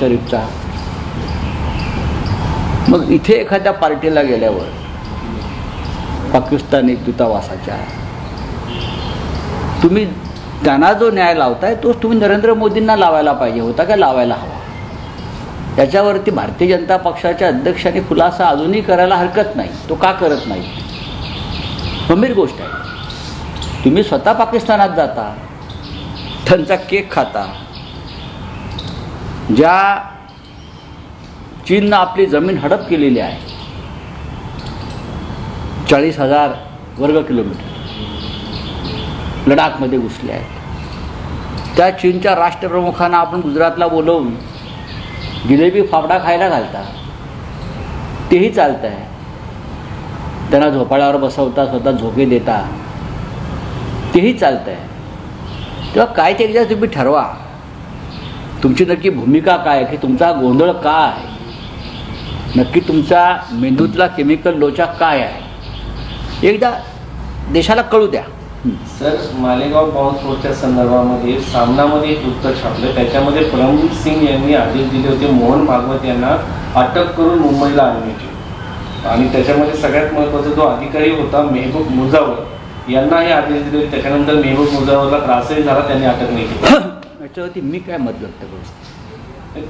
शरीफचा मग इथे एखाद्या पार्टीला गेल्यावर पाकिस्तानी दूतावासाच्या तुम्ही त्यांना जो न्याय लावताय तोच तुम्ही नरेंद्र मोदींना लावायला पाहिजे होता का लावायला हवा? त्याच्यावरती भारतीय जनता पक्षाच्या अध्यक्षाने खुलासा अजूनही करायला हरकत नाही. तो का करत नाही? गंभीर गोष्ट आहे. तुम्ही स्वतः पाकिस्तानात जाता त्यांचा केक खाता ज्या चीननं आपली जमीन हडप केलेली आहे. चाळीस हजार वर्ग किलोमीटर. लडाखमध्ये घुसले आहेत. त्या चीनच्या राष्ट्रप्रमुखांना आपण गुजरातला बोलवून जिलेबी फाफडा खायला घालता. तेही चालतं आहे त्यांना झोपाळ्यावर बसवता स्वतः झोके देता. तेही चालतं आहे तेव्हा काय ते एकदा तुम्ही ठरवा. तुमची नक्की भूमिका काय आहे? की तुमचा गोंधळ का आहे? नक्की तुमचा मेंदूतला केमिकल लोचा काय आहे? एकदा देशाला कळू द्या. सर मालेगाव बॉम्बस्फोटच्या संदर्भामध्ये सामनामध्ये एक वृत्त छापलं. त्याच्यामध्ये परमजीत सिंग यांनी आदेश दिले होते. मोहन भागवत यांना अटक करून मुंबईला आणण्याची आणि त्याच्यामध्ये सगळ्यात महत्त्वाचा जो अधिकारी होता मेहबूब मुजावर यांना हे आदेश दिले होते. त्याच्यानंतर मेहबूब मुजावरला त्रासही झाला त्यांनी अटक नाही केली. याच्यावरती मी काय मत व्यक्त करू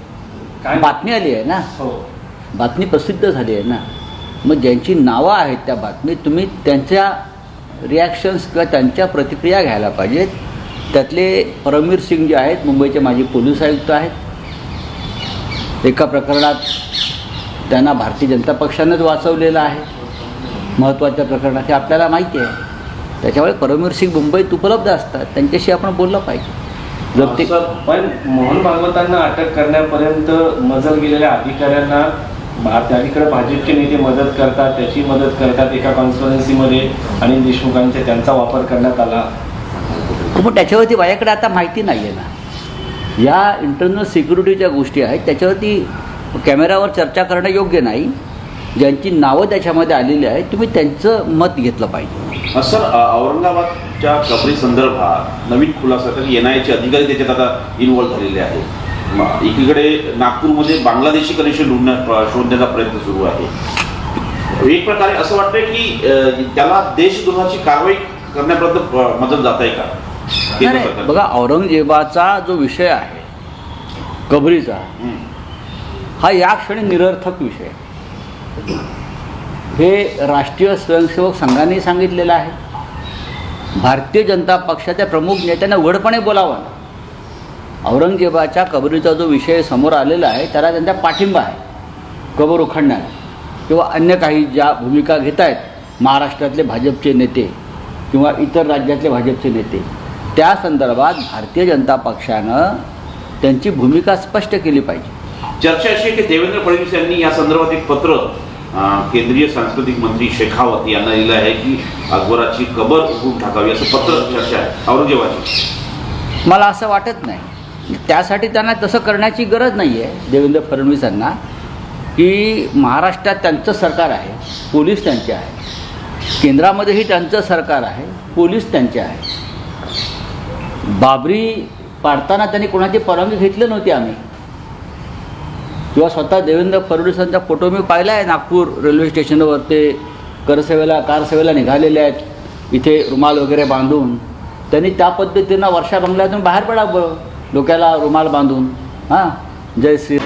काय? बातमी आली आहे ना? हो. बातमी प्रसिद्ध झाली आहे ना? मग ज्यांची नावं आहेत त्या बातमीत तुम्ही त्यांच्या रिॲक्शन्स किंवा त्यांच्या प्रतिक्रिया घ्यायला पाहिजेत. त्यातले परमवीर सिंग जे आहेत मुंबईचे माजी पोलीस आयुक्त आहेत. एका प्रकरणात त्यांना भारतीय जनता पक्षानंच वाचवलेलं आहे. महत्त्वाच्या प्रकरणात हे आपल्याला माहिती आहे. त्याच्यामुळे परमवीर सिंग मुंबईत उपलब्ध असतात. त्यांच्याशी आपण बोललं पाहिजे. जर ते सर, पण मोहन भागवतांना अटक करण्यापर्यंत मजल गेलेल्या अधिकाऱ्यांना त्याकडे भाजपचे नेते मदत करतात त्याची मदत करतात एका कॉन्स्टिट्युन्सीमध्ये अनिल देशमुखांच्या त्यांचा वापर करण्यात आला. पण त्याच्यावरती माझ्याकडे आता माहिती नाही आहे ना. या इंटरनल सिक्युरिटीच्या गोष्टी आहेत त्याच्यावरती कॅमेऱ्यावर चर्चा करणं योग्य नाही. ज्यांची नावं त्याच्यामध्ये आलेली आहेत तुम्ही त्यांचं मत घेतलं पाहिजे. सर औरंगाबादच्या कबरी संदर्भात नवीन खुलासा तर एन आयचे अधिकारी त्याच्यात आता इन्व्हॉल्व्ह झालेले आहेत. एकीकडे नागपूरमध्ये बांगलादेशी कनेक्शन शोधण्याचा प्रयत्न सुरू आहे. एक प्रकारे असं वाटतंय की त्याला देशद्रोहाची कारवाई करण्यापर्यंत मदत जात आहे का? बघा औरंगजेबाचा जो विषय आहे कबरीचा हं. हा या क्षणी निरर्थक विषय आहे. हे राष्ट्रीय स्वयंसेवक संघाने सांगितलेलं आहे. भारतीय जनता पक्षाच्या प्रमुख नेत्यांना वडपणे बोलावं. औरंगजेबाच्या कबरीचा जो विषय समोर आलेला आहे त्याला त्यांचा पाठिंबा आहे. कबर उखडण्याला. किंवा अन्य काही ज्या भूमिका घेत आहेत महाराष्ट्रातले भाजपचे नेते किंवा इतर राज्यातले भाजपचे नेते त्या संदर्भात भारतीय जनता पक्षानं त्यांची भूमिका स्पष्ट केली पाहिजे. चर्चा अशी की देवेंद्र फडणवीस यांनी या संदर्भात एक पत्र केंद्रीय सांस्कृतिक मंत्री शेखावत यांना लिहिलं आहे की अकबराची कबर उघडून टाकावी असं पत्र चर्चा आहे. औरंगजेबाची. मला असं वाटत नाही. त्यासाठी त्यांना तसं करण्याची गरज नाही आहे देवेंद्र फडणवीसांना की महाराष्ट्रात त्यांचं सरकार आहे पोलीस त्यांचे आहे. केंद्रामध्येही त्यांचं सरकार आहे पोलीस त्यांचे आहे. बाबरी पाडताना त्यांनी कोणाची परवानगी घेतली नव्हती आम्ही. किंवा स्वतः देवेंद्र फडणवीसांचा फोटो मी पाहिला आहे नागपूर रेल्वे स्टेशनवर ते करसेवेला कारसेवेला निघालेले आहेत. इथे रुमाल वगैरे बांधून. त्यांनी त्या पद्धतीनं वर्षा बंगल्यातून बाहेर पडावं डोक्याला रुमाल बांधून. हां? जय श्री